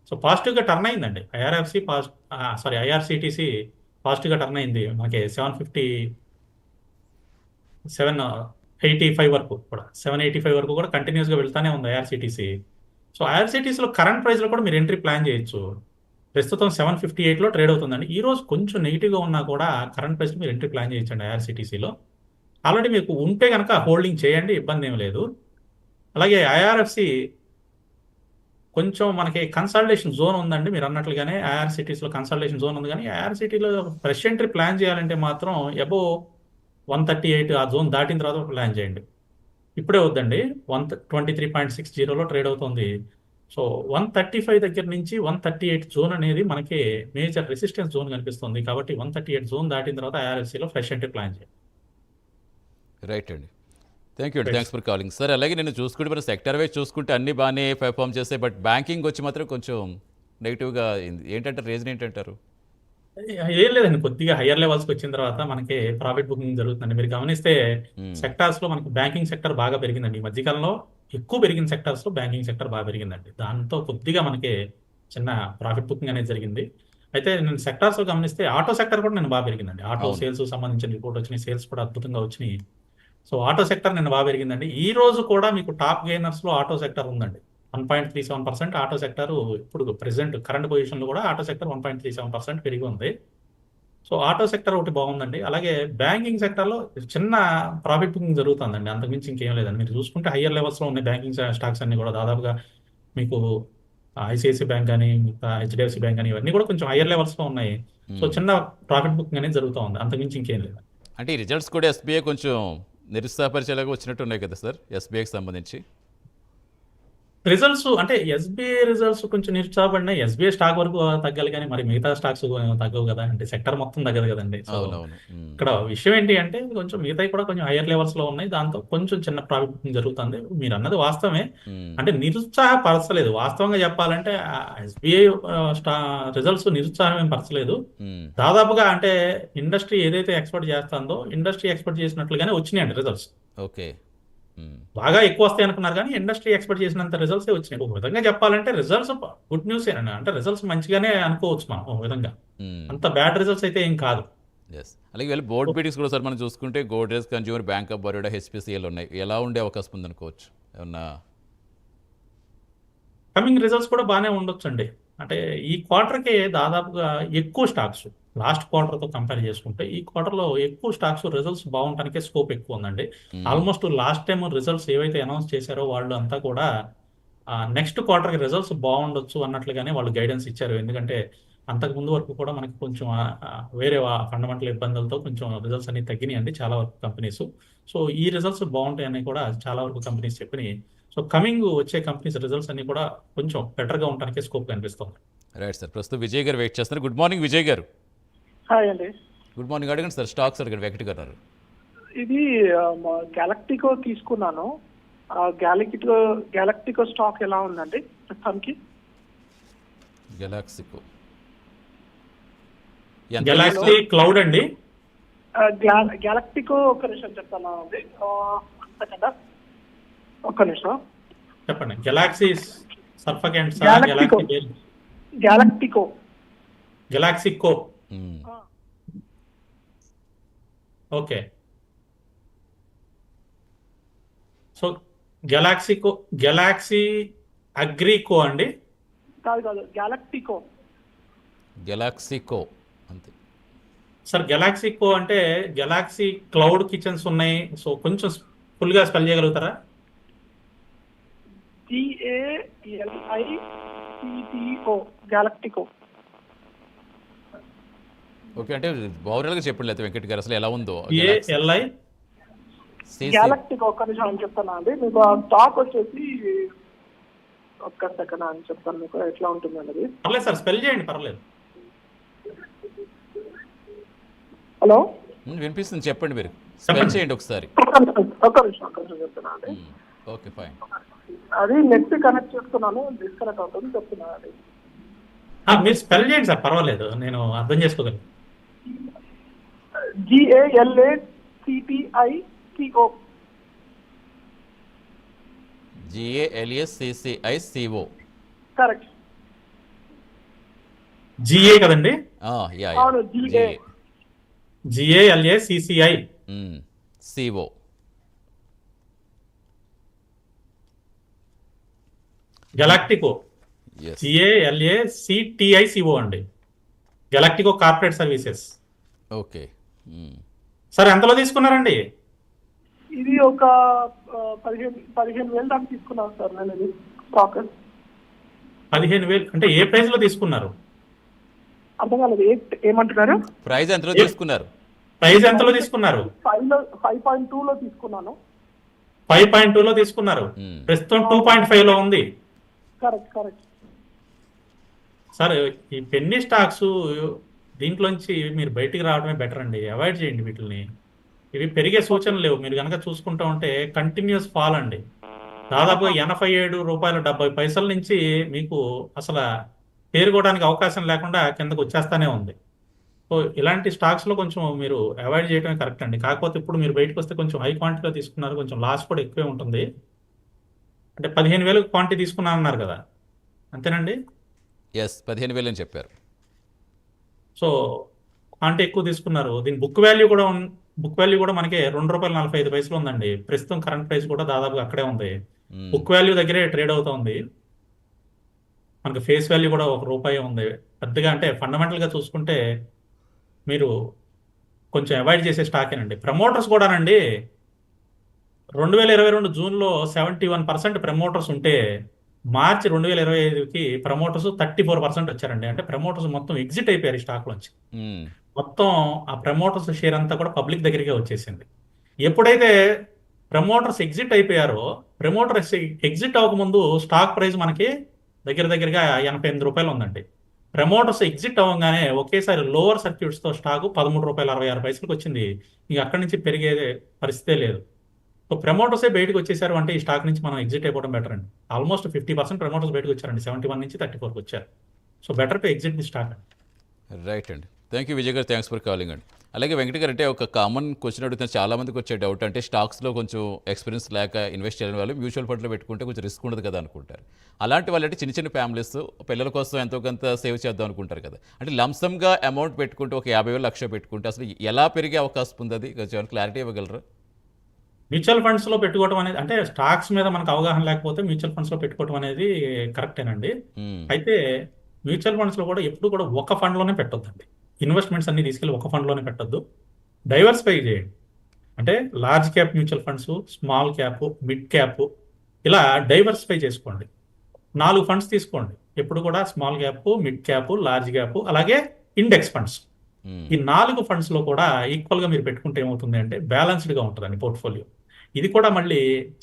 సో పాజిటివ్గా టర్న్ అయిందండి. ఐఆర్ఎఫ్సి పాజ్ సారీ ఐఆర్సిటిసి పాజిటివ్గా టర్న్ అయింది. మనకి seven fifty seven eighty five వరకు కూడా సెవెన్ ఎయిటీ ఫైవ్ వరకు కూడా కంటిన్యూస్గా వెళ్తానే ఉంది ఐఆర్సిటిసి. సో ఐఆర్సిటీసీలో కరెంట్ ప్రైస్లో కూడా మీరు ఎంట్రీ ప్లాన్ చేయొచ్చు. ప్రస్తుతం సెవెన్ ఫిఫ్టీ ఎయిట్లో ట్రేడ్ అవుతుందండి. ఈ రోజు కొంచెం నెగిటివ్గా ఉన్నా కూడా కరెంట్ ప్రైస్ మీరు ఎంట్రీ ప్లాన్ చేయించండి ఐఆర్సిటీసీలో. ఆల్రెడీ మీకు ఉంటే కనుక హోల్డింగ్ చేయండి ఇబ్బంది ఏం లేదు. అలాగే ఐఆర్ఎఫ్సి కొంచెం మనకి కన్సల్టేషన్ జోన్ ఉందండి. మీరు అన్నట్లుగానే ఐఆర్సిటీస్లో కన్సల్టేషన్ జోన్ ఉంది కానీ ఐఆర్సిటీలో ఫ్రెష్ ఎంట్రీ ప్లాన్ చేయాలంటే మాత్రం ఎబో వన్ థర్టీ ఎయిట్ ఆ జోన్ దాటిన తర్వాత ప్లాన్ చేయండి. ఇప్పుడే వద్దండి. One twenty three point six జీరోలో ట్రేడ్ అవుతుంది. సో వన్ థర్టీ ఫైవ్ దగ్గర నుంచి వన్ థర్టీ ఎయిట్ జోన్ అనేది మనకి మేజర్ రెసిస్టెన్స్ జోన్ కనిపిస్తుంది. కాబట్టి వన్ థర్టీ ఎయిట్ జోన్ దాటిన తర్వాత ఐఆర్ఎఫ్సీలో ఫ్రెష్ ఎంట్రీ ప్లాన్ చేయండి. రైట్ అండి. థ్యాంక్ యూ అండి. థ్యాంక్స్ ఫర్ కాలింగ్ సార్ అలాగే నేను చూసుకుంటే మరి సెక్టర్ వైజ్ చూసుకుంటే అన్ని బాగానే పెర్ఫామ్ చేస్తాయి. బట్ బ్యాంకింగ్ వచ్చి మాత్రం కొంచెం నెగిటివ్గా అయింది. ఏంటంటే రీజన్ ఏంటంటారు? ఏం లేదండి. కొద్దిగా హయ్యర్ లెవెల్స్కి వచ్చిన తర్వాత మనకి ప్రాఫిట్ బుకింగ్ జరుగుతుందండి. మీరు గమనిస్తే Hmm. సెక్టార్స్లో మనకి బ్యాంకింగ్ సెక్టర్ బాగా పెరిగిందండి. ఈ మధ్యకాలంలో ఎక్కువ పెరిగిన సెక్టార్స్లో బ్యాంకింగ్ సెక్టర్ బాగా పెరిగిందండి. దాంతో కొద్దిగా మనకి చిన్న ప్రాఫిట్ బుకింగ్ అనేది జరిగింది. అయితే నేను సెక్టార్స్లో గమనిస్తే ఆటో సెక్టర్ కూడా నేను బాగా పెరిగిందండి. ఆటో. సేల్స్ సంబంధించిన రిపోర్ట్ వచ్చినాయి సేల్స్ కూడా అద్భుతంగా వచ్చినాయి. సో ఆటో సెక్టర్ నేను బాగా పెరిగిందండి. ఈ రోజు కూడా మీకు టాప్ గెయినర్స్లో ఆటో సెక్టర్ ఉందండి. One point three seven percent auto sector ఇప్పుడు ప్రెసెంట్ కరెంట్ పొజిషన్లో కూడా auto sector one point three seven percent పెరిగి ఉంది. సో ఆటో సెక్టర్ ఒకటి బాగుందండి. అలాగే బ్యాంకింగ్ సెక్టర్లో చిన్న ప్రాఫిట్ బుకింగ్ జరుగుతుందండి. అంతకుమించి ఇంకేం లేదండి. మీరు చూసుకుంటే హయ్యర్ లెవెల్స్లో ఉన్నాయి బ్యాంకింగ్ స్టాక్స్ అన్ని కూడా. దాదాపుగా మీకు ఐసిఐసి బ్యాంక్ కానీ హెచ్డిఎఫ్సి బ్యాంక్ కానీ ఇవన్నీ కూడా కొంచెం హయ్యర్ లెవెల్స్లో ఉన్నాయి. సో చిన్న ప్రాఫిట్ బుకింగ్ అనేది జరుగుతూ ఉంది. అంతకుమించి ఇంకేం లేదు. అంటే ఈ రిజల్ట్స్ కూడా ఎస్బీఐ కొంచెం నిరుత్సాహపరిచేలాగా వచ్చినట్టు ఉన్నాయి కదా సార్? ఎస్బీఐకి సంబంధించి. రిజల్ట్స్ అంటే ఎస్బీఐ రిజల్ట్స్ కొంచెం నిరుత్సాహపడినాయి ఎస్బీఐ స్టాక్ వరకు తగ్గాలి కానీ మరి మిగతా స్టాక్స్ తగ్గవు కదా. అంటే సెక్టర్ మొత్తం తగ్గదు కదండి. సో. ఇక్కడ విషయం ఏంటి అంటే కొంచెం మిగతాయి కూడా కొంచెం హైయర్ లెవెల్స్లో ఉన్నాయి. దాంతో కొంచెం చిన్న ప్రాఫిట్ జరుగుతుంది. మీరు అన్నది వాస్తవమే. అంటే నిరుత్సాహపరచలేదు. వాస్తవంగా చెప్పాలంటే ఎస్బీఐ స్టా రిజల్ట్స్ నిరుత్సాహం ఏం పరచలేదు. దాదాపుగా అంటే ఇండస్ట్రీ ఏదైతే ఎక్స్పెక్ట్ చేస్తుందో ఇండస్ట్రీ ఎక్స్పెక్ట్ చేసినట్లుగానే వచ్చినాయండి రిజల్ట్స్. ఓకే. బాగా ఎక్కువ వస్తాయి అనుకున్నారు కానీ ఇండస్ట్రీ ఎక్స్పెక్ట్ చేసినంత రిజల్ట్స్ వచ్చినాయి. ఒక విధంగా చెప్పాలంటే రిజల్ట్స్ గుడ్ న్యూస్ ఏనండి అంటే రిజల్ట్స్ మంచిగానే అనుకోవచ్చు మనం ఒక విధంగా. అంత బ్యాడ్ రిజల్ట్స్ అయితే ఏం కాదు. అలాగే వీళ్ళు బోర్డ్ మీటింగ్స్ కూడా సార్ మనం చూసుకుంటే Godrej consumer bank of Baroda HPCL ఉన్నాయి. ఎలా ఉండే అవకాశం ఉందనుకోవచ్చు ఏమన్నా? కమింగ్ రిజల్ట్స్ కూడా బాగానే ఉండొచ్చు అండి అంటే ఈ క్వార్టర్కి దాదాపుగా ఎక్కువ స్టాక్స్ లాస్ట్ క్వార్టర్తో కంపేర్ చేసుకుంటే ఈ క్వార్టర్లో ఎక్కువ స్టాక్స్ రిజల్ట్స్ బాగుంటానికే స్కోప్ ఎక్కువ ఉందండి. ఆల్మోస్ట్ లాస్ట్ టైం రిజల్ట్స్ ఏవైతే అనౌన్స్ చేశారో వాళ్ళు అంతా కూడా నెక్స్ట్ క్వార్టర్కి రిజల్ట్స్ బాగుండొచ్చు అన్నట్లుగానే వాళ్ళు గైడెన్స్ ఇచ్చారు. ఎందుకంటే అంతకు ముందు వరకు కూడా మనకి కొంచెం వేరే ఫండమెంటల్ ఇబ్బందులతో కొంచెం రిజల్ట్స్ అన్ని తగ్గినాయండి చాలా వరకు కంపెనీస్. సో ఈ రిజల్ట్స్ బాగుంటాయని కూడా చాలా వరకు కంపెనీస్ చెప్పినాయి. సో కమింగ్ వచ్చే కంపెనీస్ రిజల్ట్స్ అన్ని కూడా కొంచెం బెటర్గా ఉండడానికి స్కోప్ కనిపిస్తుంది. రైట్ సార్ ప్రస్తుతం విజయ్ గారు వెయిట్ చేస్తున్నారు. Good morning Vijay garu. Hi అండి. గుడ్ మార్నింగ్ అడగండి సార్ స్టాక్స్ అడగండి వెంకట గారు ఇది గ్యాలక్టికో తీసుకున్నాను. గ్యాలక్టికో గ్యాలక్టికో స్టాక్ ఎలా ఉందండి ప్రస్తుతానికి? గెలాక్సికో గెలాక్సీ క్లౌడ్ అండి. గ్యాలక్టికో ఒక నిమిషం చెప్తాను? అండి సెకండ్ ఒక్క నిమిషం. చెప్పండి. Galaxy. Galaxy Galactico galaxy co మ్మ్. Okay so galaxy co galaxy అగ్రికో అండి? కాదు కాదు. గ్యాలక్టికో గెలాక్సికో అంతే. సార్ గెలాక్సీ కో అంటే గెలాక్సీ క్లౌడ్ కిచెన్స్ ఉన్నాయి. సో కొంచెం ఫుల్గా స్పెల్ చేయగలుగుతారా? జిఏఎల్ఐ సిటిఓ గ్యాలక్టికో ఓకే అంటే ఓవరాల్గా చెప్పండి లేకపోతే వెంకట్ గారు అసలు ఎలా ఉందో. ఏఎల్ఐ గ్యాలక్టికో ఒక్క నిమిషం అని చెప్తాను అండి. మీకు స్టాక్ వచ్చేసి ఒక్క సెకండ్ అని చెప్తాను మీకు ఎట్లా ఉంటుంది అనేది. పర్లేదు సార్ స్పెల్ చేయండి పర్లేదు. హలో? వినిపిస్తుంది చెప్పండి మీరు. స్పెల్ చేయండి ఒకసారి. ఒక్క నిమిషం ఒక్క నిమిషం చెప్తున్నా అండి. Okay fine. అది నెట్ కనెక్ట్ చేస్తున్నాను డిస్కనెక్ట్ అవుతుంది చెప్తున్నాను అది ఆ, మీరు స్పెల్ చేయండి సార్ పర్వాలేదు నేను అర్థం చేసుకోగలను. GALA CPI CO GALS CCI CO correct GA కదండి? అవును. GALA CCI CO Galactico yes GALA CTICO అండి. Galactico corporate services okay. Sir ఎంతలో తీసుకున్నారండి? ఇది ఒక పదిహేను పదిహేను వేలు దాకా తీసుకున్నాను సార్ నేను ఇది స్టాక్. పదిహేను వేలు అంటే ఏ ప్రైస్లో తీసుకున్నారు? అర్థం కాలేదు ఏ- ఏమంటున్నారు? ప్రైజ్ ఎంతలో తీసుకున్నారు? ప్రైస్ ఎంతలో తీసుకున్నారు? ఫైవ్లో ఫైవ్ పాయింట్ టూ లో తీసుకున్నాను. ఫైవ్ పాయింట్ టూ లో తీసుకున్నారు. ప్రస్తుతం టూ పాయింట్ ఫైవ్లో ఉంది. Correct correct. సార్ ఈ పెన్నీ స్టాక్స్ దీంట్లోంచి మీరు బయటికి రావడమే బెటర్ అండి. అవాయిడ్ చేయండి వీటిని ఇవి పెరిగే సూచనలు లేవు. మీరు కనుక చూసుకుంటా ఉంటే కంటిన్యూస్ ఫాల్ అండి. దాదాపు ఎనభై ఏడు రూపాయల డెబ్బై పైసల నుంచి మీకు అసలు పేరుకోవడానికి అవకాశం లేకుండా కిందకు వచ్చేస్తానే ఉంది. సో ఇలాంటి స్టాక్స్లో కొంచెం మీరు అవాయిడ్ చేయడమే కరెక్ట్ అండి. కాకపోతే ఇప్పుడు మీరు బయటకు వస్తే కొంచెం హై క్వాంటిటీలో తీసుకున్నారు. కొంచెం లాస్ కూడా ఎక్కువే ఉంటుంది. అంటే పదిహేను వేలు క్వాంటిటీ తీసుకున్నారన్నారు కదా. అంతేనండి? ఎస్ పదిహేను వేలు అని చెప్పారు. సో క్వాంటిటీ ఎక్కువ తీసుకున్నారు. దీని బుక్ వాల్యూ కూడా బుక్ వాల్యూ కూడా మనకి రెండు రూపాయల నలభై ఐదు పైసలు ఉందండి. ప్రస్తుతం కరెంట్ ప్రైస్ కూడా దాదాపుగా అక్కడే ఉంది. బుక్ వాల్యూ దగ్గరే ట్రేడ్ అవుతుంది మనకి ఫేస్ వాల్యూ కూడా ఒక రూపాయి ఉంది. పెద్దగా అంటే fundamental గా చూసుకుంటే మీరు కొంచెం అవాయిడ్ చేసే స్టాకేనండి ప్రమోటర్స్ కూడానండి రెండు వేల ఇరవై రెండు జూన్లో సెవెంటీ వన్ పర్సెంట్ ప్రమోటర్స్ ఉంటే మార్చి రెండు వేల ఇరవై ఐదుకి ప్రమోటర్స్ థర్టీ ఫోర్ పర్సెంట్ వచ్చారండి. అంటే ప్రమోటర్స్ మొత్తం ఎగ్జిట్ అయిపోయారు ఈ స్టాక్ నుంచి. మొత్తం ఆ ప్రమోటర్స్ షేర్ అంతా కూడా పబ్లిక్ దగ్గరికే వచ్చేసింది. ఎప్పుడైతే ప్రమోటర్స్ ఎగ్జిట్ అయిపోయారో ప్రమోటర్స్ ఎగ్జిట్ అవ్వకముందు స్టాక్ ప్రైస్ మనకి దగ్గర దగ్గరగా ఎనభై ఎనిమిది రూపాయలు ఉందండి ప్రమోటర్స్ ఎగ్జిట్ అవ్వగానే ఒకేసారి లోవర్ సర్క్యూట్స్తో స్టాక్ పదమూడు రూపాయల అరవై ఆరు పైసలకు వచ్చింది. ఇక అక్కడి నుంచి పెరిగే పరిస్థితే లేదు. సో ప్రమోటర్సే బయటకు వచ్చేసారు అంటే ఈ స్టాక్ నుంచి మనం ఎగ్జిట్ అయిపోవడం బెటర్ అండి. ఆల్మోస్ట్ ఫిఫ్టీ పర్సెంట్ ప్రమోటర్స్ బయటకు వచ్చారండి. సెవెంటీ వన్ నుంచి థర్టీ ఫోర్కి వచ్చారు. So better to exit the stock right అండి. Thank you Vijay garu. Thanks for calling అండి. అలాగే వెంకట గారు అంటే ఒక కామన్ క్వశ్చన్ అడుగుతున్న చాలా మందికి వచ్చే డౌట్ అంటే స్టాక్స్లో కొంచెం ఎక్స్పీరియన్స్ లేక ఇన్వెస్ట్ చేయని వాళ్ళు మ్యూచువల్ ఫండ్లో పెట్టుకుంటే కొంచెం రిస్క్ ఉండదు కదా అనుకుంటారు. అలాంటి వాళ్ళు అంటే చిన్న చిన్న ఫ్యామిలీస్ పిల్లల కోసం ఎంతో కొంత సేవ్ చేద్దాం అనుకుంటారు కదా. అంటే లంసమ్గా అమౌంట్ పెట్టుకుంటే ఒక యాభై వేలు లక్ష పెట్టుకుంటే అసలు ఎలా పెరిగే అవకాశం ఉంది అది? కొంచెం క్లారిటీ ఇవ్వగలరు? మ్యూచువల్ ఫండ్స్లో పెట్టుకోవడం అనేది అంటే స్టాక్స్ మీద మనకు అవగాహన లేకపోతే మ్యూచువల్ ఫండ్స్లో పెట్టుకోవడం అనేది కరెక్టేనండి. అయితే మ్యూచువల్ ఫండ్స్లో కూడా ఎప్పుడు కూడా ఒక ఫండ్లోనే పెట్టొద్దండి. ఇన్వెస్ట్మెంట్స్ అన్ని తీసుకెళ్ళి ఒక ఫండ్లోనే పెట్టొద్దు. డైవర్సిఫై చేయండి. అంటే large cap mutual funds small cap mid cap ఇలా డైవర్సిఫై చేసుకోండి. నాలుగు ఫండ్స్ తీసుకోండి. ఎప్పుడు కూడా small cap mid cap large cap అలాగే ఇండెక్స్ ఫండ్స్. ఈ నాలుగు ఫండ్స్లో కూడా ఈక్వల్గా మీరు పెట్టుకుంటే ఏమవుతుంది అంటే బ్యాలెన్స్డ్గా ఉంటుందండి పోర్ట్ఫోలియో. ఇది కూడా మళ్ళీ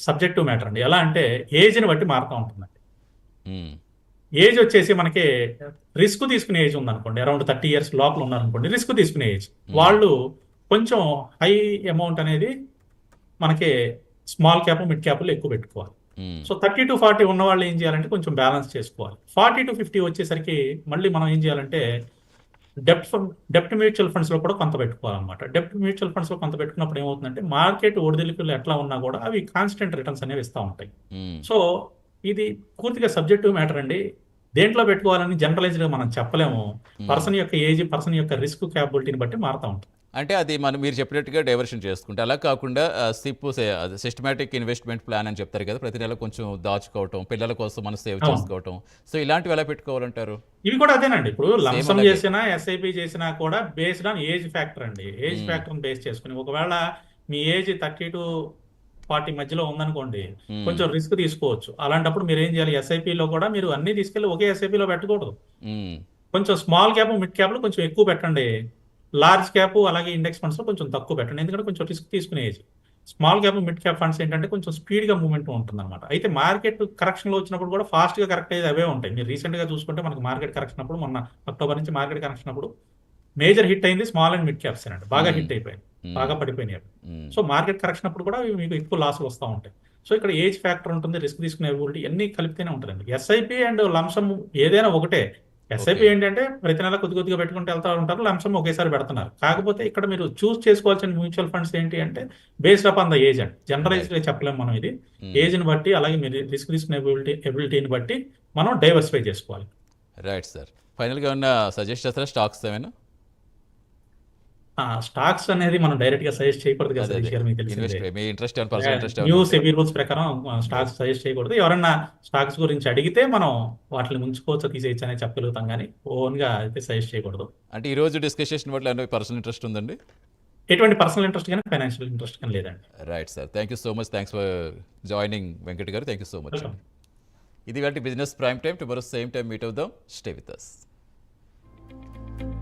సబ్జెక్టివ్ మ్యాటర్ అండి. ఎలా అంటే ఏజ్ని బట్టి మారుతూ ఉంటుందండి. ఏజ్ వచ్చేసి మనకి రిస్క్ తీసుకునే ఏజ్ ఉందనుకోండి అరౌండ్ థర్టీ ఇయర్స్ లోపల ఉన్నారనుకోండి రిస్క్ తీసుకునే ఏజ్ వాళ్ళు కొంచెం హై అమౌంట్ అనేది మనకి స్మాల్ క్యాప్ మిడ్ క్యాప్లో ఎక్కువ పెట్టుకోవాలి. సో థర్టీ టు ఫార్టీ ఉన్న వాళ్ళు ఏం చేయాలంటే కొంచెం బ్యాలెన్స్ చేసుకోవాలి. ఫార్టీ టు ఫిఫ్టీ వచ్చేసరికి మళ్ళీ మనం ఏం చేయాలంటే డెప్ట్ డెప్ట్ మ్యూచువల్ ఫండ్స్లో కూడా కొంత పెట్టుకోవాలన్నమాట. డెప్ట్ మ్యూచువల్ ఫండ్స్లో కొంత పెట్టుకున్నప్పుడు ఏమవుతుందంటే మార్కెట్ ఒడిదుడుకులు ఎట్లా ఉన్నా కూడా అవి కాన్స్టెంట్ రిటర్న్స్ అనేవి ఇస్తూ ఉంటాయి. సో ఇది పూర్తిగా సబ్జెక్టివ్ మ్యాటర్ అండి. దేంట్లో పెట్టుకోవాలని జనరలైజ్డ్గా మనం చెప్పలేము. పర్సన్ యొక్క ఏజ్ పర్సన్ యొక్క రిస్క్ క్యాపబిలిటీని బట్టి మారుతూ ఉంటుంది అంటే అది మనం మీరు చెప్పినట్టుగా డైవర్షన్ చేసుకుంటే అలా కాకుండా సిప్ సిస్టమేటిక్ ఇన్వెస్ట్మెంట్ ప్లాన్ అని చెప్తారు కదా ప్రతి నెల కొంచెం దాచుకోవటం పిల్లల కోసం మనం సేవ్. చేసుకోవటం. సో ఇలాంటివి ఎలా పెట్టుకోవాలంటారు? ఇవి కూడా అదేనండి. ఇప్పుడు లంసం. చేసినా ఎస్ఐపి చేసినా కూడా బేస్డ్ ఆన్ ఏజ్ ఫ్యాక్టర్ అండి. ఏజ్ ఫ్యాక్టర్ బేస్ చేసుకుని ఒకవేళ మీ ఏజ్ థర్టీ టు ఫార్టీ మధ్యలో ఉందనుకోండి Hmm. కొంచెం రిస్క్ తీసుకోవచ్చు. అలాంటప్పుడు మీరు ఏం చేయాలి? SIP లో కూడా మీరు అన్ని తీసుకెళ్ళి ఒకే SIP లో పెట్టకూడదు. మ్మ్. కొంచెం స్మాల్ క్యాప్ మిడ్ క్యాప్లో కొంచెం ఎక్కువ పెట్టండి. లార్జ్ క్యాప్ అలాగే ఇండెక్స్ ఫండ్స్ కొంచెం తక్కువ పెట్టండి. ఎందుకంటే కొంచెం రిస్క్ తీసుకునే age small cap mid cap funds ఏంటంటే కొంచెం స్పీడ్గా మూవ్మెంట్ ఉంటుంది అనమాట అయితే మార్కెట్ కరెక్షన్లో వచ్చినప్పుడు కూడా ఫాస్ట్గా కరెక్ట్ అయ్యేది అవే ఉంటాయి. మీరు రీసెంట్గా చూసుకుంటే మనకి మార్కెట్ కరెక్షన్ అప్పుడు మొన్న అక్టోబర్ నుంచి మార్కెట్ కరెక్షన్ అప్పుడు మేజర్ హిట్ అయింది స్మాల్ అండ్ మిడ్ క్యాప్స్ అండి బాగా హిట్ అయిపోయింది Hmm. బాగా పడిపోయినాయి. సో మార్కెట్ కరెక్షన్ అప్పుడు కూడా మీకు ఎక్కువ లాస్ వస్తూ ఉంటాయి. సో ఇక్కడ ఏజ్ ఫ్యాక్టర్ ఉంటుంది రిస్క్ తీసుకునే ఎబిలిటీ అన్ని కలిపితేనే ఉంటుందండి. ఎస్ఐపి అండ్ లంసమ్ ఏదైనా ఒకటే. ఎస్ఐపి. ఏంటంటే ప్రతి నెల కొద్ది కొద్దిగా పెట్టుకుంటూ వెళ్తా ఉంటారు లంసమ్ ఒకేసారి పెడుతున్నారు. కాకపోతే ఇక్కడ మీరు చూస్ చేసుకోవాల్సిన మ్యూచువల్ ఫండ్స్ ఏంటి అంటే based up on the age అండి గా చెప్పలేము మనం ఇది. Hmm. ఏజ్ని బట్టి అలాగే మీరు రిస్క్ తీసుకునే ఎబిలిటీ ఎబిలిటీని బట్టి మనం డైవర్సిఫై చేసుకోవాలి. రైట్ సార్ ఫైనల్గా ఉన్న సజెస్ట్ చేస్తారా? స్టాక్స్ ఏమైనా? స్టాక్స్ అనేది మనం డైరెక్ట్గా సజెస్ట్ చేయకూడదు కదా సతీష్ గారు మీకు తెలిసిందే. న్యూ సెబీ రూల్స్ ప్రకారం స్టాక్స్ సజెస్ట్ చేయకూడదు. ఎవరన్నా స్టాక్స్ గురించి అడిగితే మనం వాటిని ఉంచుకోవచ్చు తీసేయచ్చు అనేది చెప్పగలుగుతాం కానీ ఓన్గా అయితే సజెస్ట్ చేయకూడదు. అంటే ఈ రోజు వాటిలో ఏమైనా పర్సనల్ ఇంట్రెస్ట్ ఉందండి? ఎటువంటి పర్సనల్ ఇంట్రెస్ట్ కానీ ఫైనాన్షియల్ ఇంట్రెస్ట్ కానీ లేదండి. Right sir thank you so much thanks for joining Venkat గారు. Thank you so much. ఇది వాటి business prime time tomorrow same time meet అవుదాం. Stay with us